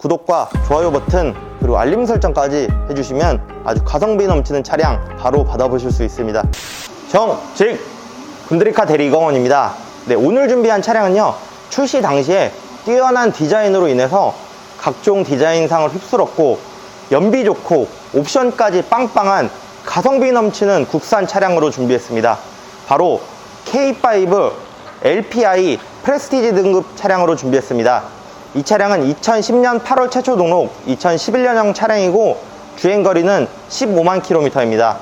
구독과 좋아요 버튼 그리고 알림 설정까지 해주시면 아주 가성비 넘치는 차량 바로 받아보실 수 있습니다. 정직 군드리카 대리공원입니다. 네, 오늘 준비한 차량은요 출시 당시에 뛰어난 디자인으로 인해서 각종 디자인상을 휩쓸었고 연비 좋고 옵션까지 빵빵한 가성비 넘치는 국산 차량으로 준비했습니다. 바로 K5 LPI 프레스티지 등급 차량으로 준비했습니다. 이 차량은 2010년 8월 최초 등록 2011년형 차량이고 주행거리는 15만 킬로미터입니다.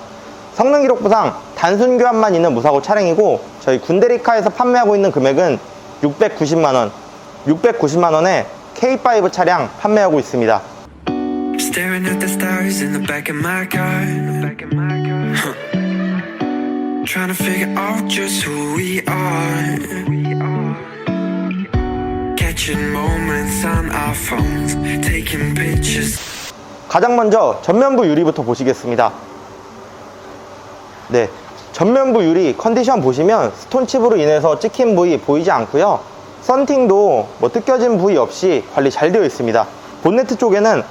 성능 기록부상 단순 교환만 있는 무사고 차량이고 저희 군데리카에서 판매하고 있는 금액은 690만 원, 690만 원에 K5 차량 판매하고 있습니다. 가장 먼저 전면부 유리부터 보시겠습니다. 네, 전면부 유리 컨디션 보시면 스톤칩으로 인해서 찍힌 부위 보이지 않고요. 썬팅도 뭐 뜯겨진 부위 없이 관리 잘 되어 있습니다. 본네트 쪽에는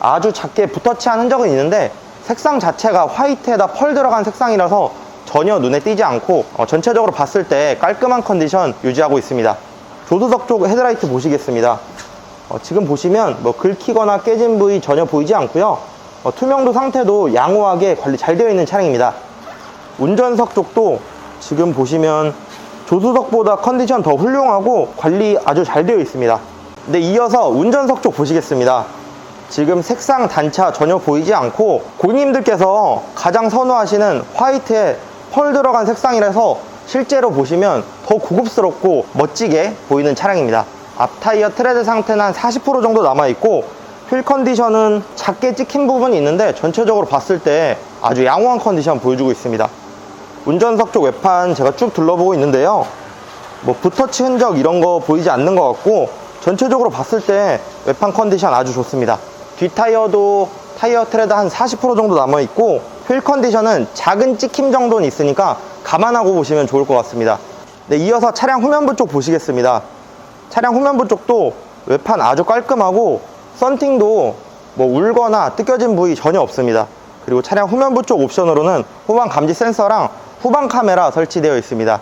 아주 작게 붓터치한 흔적은 있는데 색상 자체가 화이트에다 펄 들어간 색상이라서 전혀 눈에 띄지 않고 어, 전체적으로 봤을 때 깔끔한 컨디션 유지하고 있습니다. 조수석 쪽 헤드라이트 보시겠습니다. 어, 지금 보시면 뭐 긁히거나 깨진 부위 전혀 보이지 않고요. 어, 투명도 상태도 양호하게 관리 잘 되어 있는 차량입니다. 운전석 쪽도 지금 보시면 조수석보다 컨디션 더 훌륭하고 관리 아주 잘 되어 있습니다. 네, 이어서 운전석 쪽 보시겠습니다. 지금 색상 단차 전혀 보이지 않고 고객님들께서 가장 선호하시는 화이트에 펄 들어간 색상이라서 실제로 보시면 더 고급스럽고 멋지게 보이는 차량입니다. 앞 타이어 트레드 상태는 한 40% 정도 남아있고 휠 컨디션은 작게 찍힌 부분이 있는데 전체적으로 봤을 때 아주 양호한 컨디션 보여주고 있습니다. 운전석 쪽 외판 제가 쭉 둘러보고 있는데요. 뭐 붓터치 흔적 이런 거 보이지 않는 것 같고 전체적으로 봤을 때 외판 컨디션 아주 좋습니다. 뒷 타이어도 타이어 트레드 한 40% 정도 남아 있고 휠 컨디션은 작은 찍힘 정도는 있으니까 감안하고 보시면 좋을 것 같습니다. 네, 이어서 차량 후면부 쪽 보시겠습니다. 차량 후면부 쪽도 외판 아주 깔끔하고 썬팅도 뭐 울거나 뜯겨진 부위 전혀 없습니다. 그리고 차량 후면부 쪽 옵션으로는 후방 감지 센서랑 후방 카메라 설치되어 있습니다.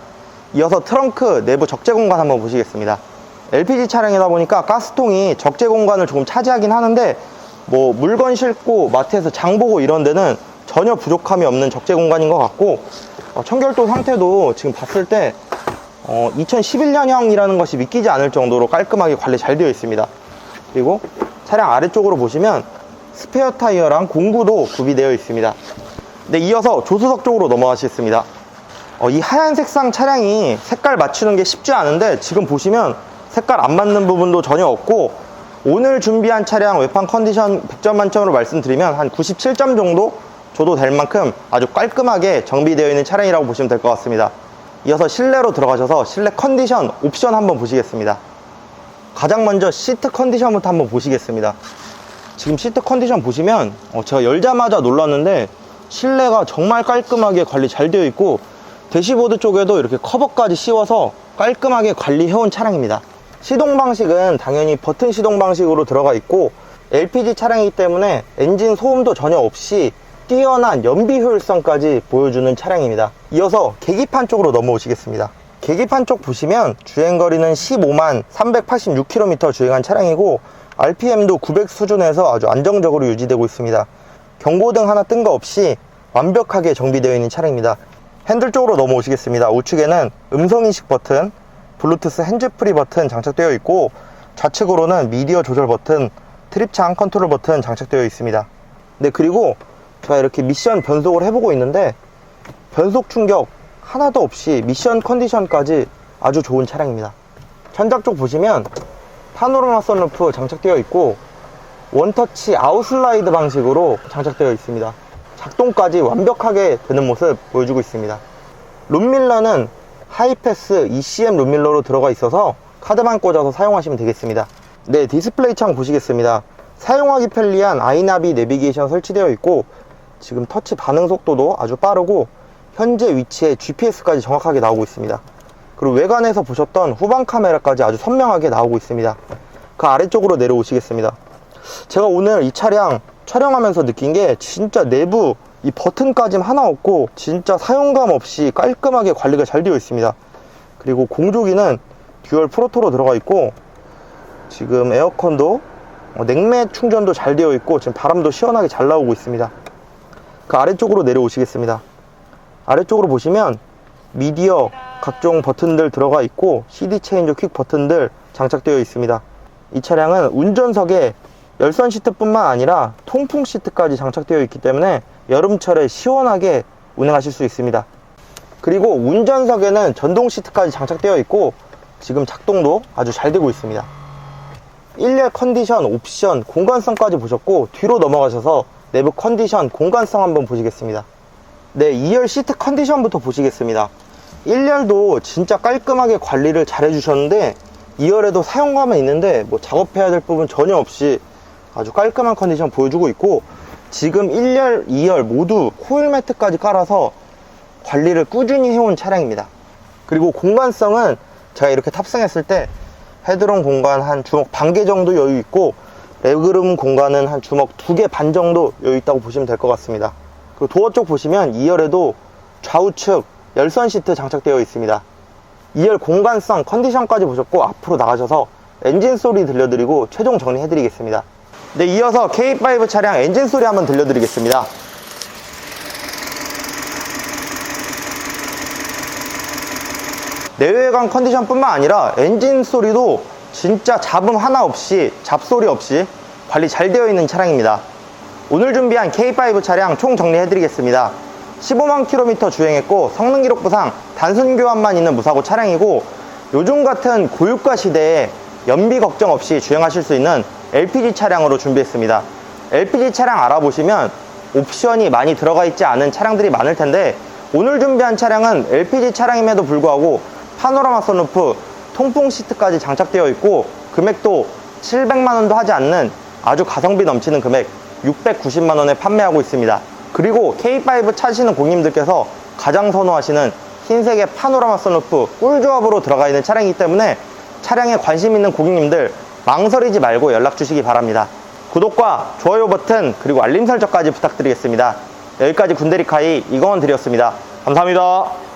이어서 트렁크 내부 적재 공간 한번 보시겠습니다. LPG 차량이다 보니까 가스통이 적재 공간을 조금 차지하긴 하는데 뭐 물건 싣고 마트에서 장 보고 이런 데는 전혀 부족함이 없는 적재 공간인 것 같고 어, 청결도 상태도 지금 봤을 때 2011년형이라는 것이 믿기지 않을 정도로 깔끔하게 관리 잘 되어 있습니다. 그리고 차량 아래쪽으로 보시면 스페어 타이어랑 공구도 구비되어 있습니다. 네, 이어서 조수석 쪽으로 넘어가시겠습니다. 어, 이 하얀 색상 차량이 색깔 맞추는 게 쉽지 않은데 지금 보시면 색깔 안 맞는 부분도 전혀 없고 오늘 준비한 차량 외판 컨디션 100점 만점으로 말씀드리면 한 97점 정도 줘도 될 만큼 아주 깔끔하게 정비되어 있는 차량이라고 보시면 될 것 같습니다. 이어서 실내로 들어가셔서 실내 컨디션 옵션 한번 보시겠습니다. 가장 먼저 시트 컨디션부터 한번 보시겠습니다. 지금 시트 컨디션 보시면 어, 제가 열자마자 놀랐는데 실내가 정말 깔끔하게 관리 잘 되어 있고 대시보드 쪽에도 이렇게 커버까지 씌워서 깔끔하게 관리해온 차량입니다. 시동 방식은 당연히 버튼 시동 방식으로 들어가 있고 LPG 차량이기 때문에 엔진 소음도 전혀 없이 뛰어난 연비 효율성까지 보여주는 차량입니다. 이어서 계기판 쪽으로 넘어오시겠습니다. 계기판 쪽 보시면 주행거리는 15만 386km 주행한 차량이고 RPM도 900 수준에서 아주 안정적으로 유지되고 있습니다. 경고등 하나 뜬 거 없이 완벽하게 정비되어 있는 차량입니다. 핸들 쪽으로 넘어오시겠습니다. 우측에는 음성인식 버튼, 블루투스 핸즈프리 버튼 장착되어 있고 좌측으로는 미디어 조절 버튼, 트립 창 컨트롤 버튼 장착되어 있습니다. 네, 그리고 제가 이렇게 미션 변속을 해보고 있는데 변속 충격 하나도 없이 미션 컨디션까지 아주 좋은 차량입니다. 천장 쪽 보시면 파노라마 선루프 장착되어 있고 원터치 아웃슬라이드 방식으로 장착되어 있습니다. 작동까지 완벽하게 되는 모습 보여주고 있습니다. 룸밀러는 하이패스 ECM 룸밀러로 들어가 있어서 카드만 꽂아서 사용하시면 되겠습니다. 네, 디스플레이 창 보시겠습니다. 사용하기 편리한 아이나비 내비게이션 설치되어 있고 지금 터치 반응 속도도 아주 빠르고 현재 위치에 GPS까지 정확하게 나오고 있습니다. 그리고 외관에서 보셨던 후방 카메라까지 아주 선명하게 나오고 있습니다. 그 아래쪽으로 내려오시겠습니다. 제가 오늘 이 차량 촬영하면서 느낀 게 진짜 내부 이 버튼까지 하나 없고 진짜 사용감 없이 깔끔하게 관리가 잘 되어 있습니다. 그리고 공조기는 듀얼 프로토로 들어가 있고 지금 에어컨도 어, 냉매 충전도 잘 되어 있고 지금 바람도 시원하게 잘 나오고 있습니다. 그 아래쪽으로 내려오시겠습니다. 아래쪽으로 보시면 미디어 각종 버튼들 들어가 있고 CD 체인저 퀵 버튼들 장착되어 있습니다. 이 차량은 운전석에 열선 시트뿐만 아니라 통풍 시트까지 장착되어 있기 때문에 여름철에 시원하게 운행하실 수 있습니다. 그리고 운전석에는 전동 시트까지 장착되어 있고 지금 작동도 아주 잘 되고 있습니다. 1열 컨디션, 옵션, 공간성까지 보셨고 뒤로 넘어가셔서 내부 컨디션, 공간성 한번 보시겠습니다. 네, 2열 시트 컨디션부터 보시겠습니다. 1열도 진짜 깔끔하게 관리를 잘 해주셨는데 2열에도 사용감은 있는데 뭐 작업해야 될 부분 전혀 없이 아주 깔끔한 컨디션 보여주고 있고 지금 1열, 2열 모두 코일 매트까지 깔아서 관리를 꾸준히 해온 차량입니다. 그리고 공간성은 제가 이렇게 탑승했을 때 헤드룸 공간 한 주먹 반 개 정도 여유 있고 레그룸 공간은 한 주먹 두 개 반 정도 여유 있다고 보시면 될 것 같습니다. 그리고 도어 쪽 보시면 2열에도 좌우측 열선 시트 장착되어 있습니다. 2열 공간성 컨디션까지 보셨고 앞으로 나가셔서 엔진 소리 들려드리고 최종 정리해드리겠습니다. 네, 이어서 K5 차량 엔진 소리 한번 들려드리겠습니다. 내외관 컨디션뿐만 아니라 엔진 소리도 진짜 잡음 하나 없이 잡소리 없이 관리 잘 되어 있는 차량입니다. 오늘 준비한 K5 차량 총 정리해 드리겠습니다. 15만 킬로미터 주행했고 성능 기록부상 단순 교환만 있는 무사고 차량이고 요즘 같은 고유가 시대에 연비 걱정 없이 주행하실 수 있는 LPG 차량으로 준비했습니다. LPG 차량 알아보시면 옵션이 많이 들어가 있지 않은 차량들이 많을 텐데 오늘 준비한 차량은 LPG 차량임에도 불구하고 파노라마 선루프, 통풍 시트까지 장착되어 있고 금액도 700만 원도 하지 않는 아주 가성비 넘치는 금액 690만 원에 판매하고 있습니다. 그리고 K5 차시는 고객님들께서 가장 선호하시는 흰색의 파노라마 선루프 꿀조합으로 들어가 있는 차량이기 때문에 차량에 관심 있는 고객님들 망설이지 말고 연락 주시기 바랍니다. 구독과 좋아요 버튼 그리고 알림 설정까지 부탁드리겠습니다. 여기까지 군대리카이 이건원 드렸습니다. 감사합니다.